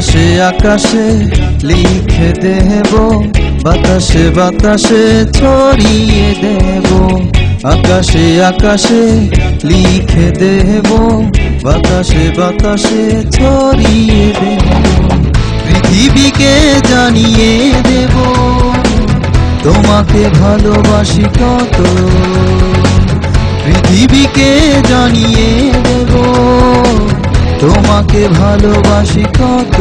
আকাশে আকাশে লিখে দেব, বাতাসে বাতাসে ছড়িয়ে দেব। আকাশে আকাশে লিখে দেব, বাতাসে বাতাসে ছড়িয়ে দেব। পৃথিবীকে জানিয়ে দেব, তোমাকে ভালোবাসি কত। পৃথিবীকে জানিয়ে দেব তোমাকে ভালোবাসি কত?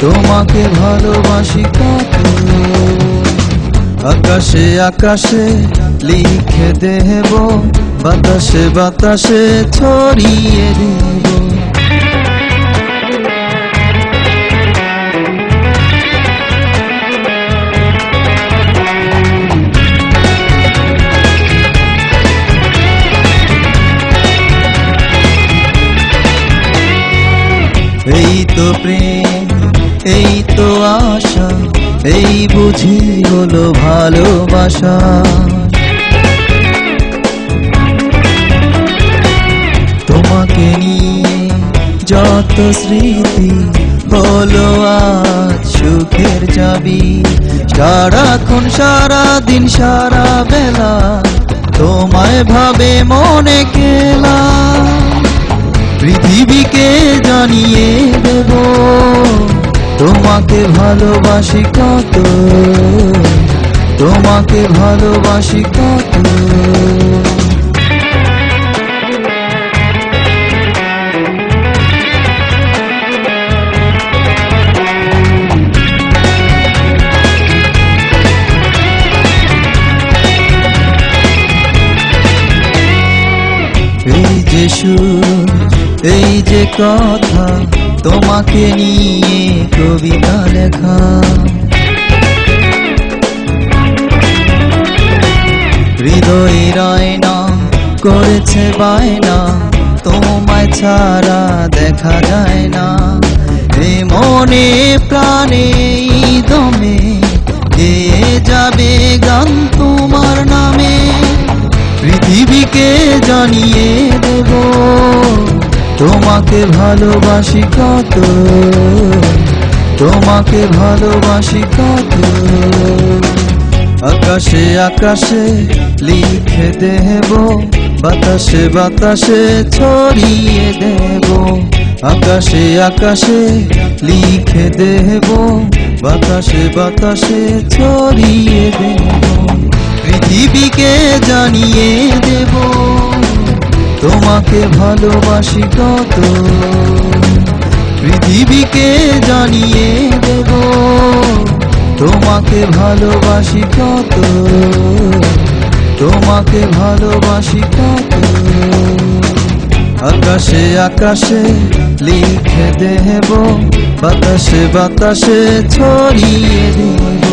তোমাকে ভালোবাসি কত? আকাশে আকাশে লিখে দেব বাতাসে বাতাসে ছড়িয়ে দেব। এই তো আশা, এই বুঝি হলো ভালোবাসা। তোমাকে নিয়ে যত স্মৃতি হলো আজ সুখের যাবি সারাক্ষণ সারা দিন সারা বেলা তোমায় ভাবে মনে কেলা পৃথিবীকে জানিয়ে দেব তোমাকে ভালোবাসি কত? তোমাকে ভালোবাসি কত? এই যে সুর এই যে কথা তোমাকে নিয়ে কবিতা লেখা। হৃদয় রায়না করেছে বায়না, তোমায় ছাড়া দেখা যায় না। এ মনে প্রাণে দমে কে যাবে গান তোমার নামে। পৃথিবীকে জানিয়ে তোমাকে ভালোবাসি কত? তোমাকে ভালোবাসি কত? আকাশে আকাশে লিখে দেব, বাতাসে বাতাসে ছড়িয়ে দেব। আকাশে আকাশে লিখে দেব, বাতাসে বাতাসে ছড়িয়ে দেব। পৃথিবীকে জানিয়ে দেব তোমাকে ভালোবাসি কত? পৃথিবীকে জানিয়ে দেব, তোমাকে ভালোবাসি কত? তোমাকে ভালোবাসি কত? আকাশে আকাশে লিখে দেব, বাতাসে বাতাসে ছড়িয়ে দেব।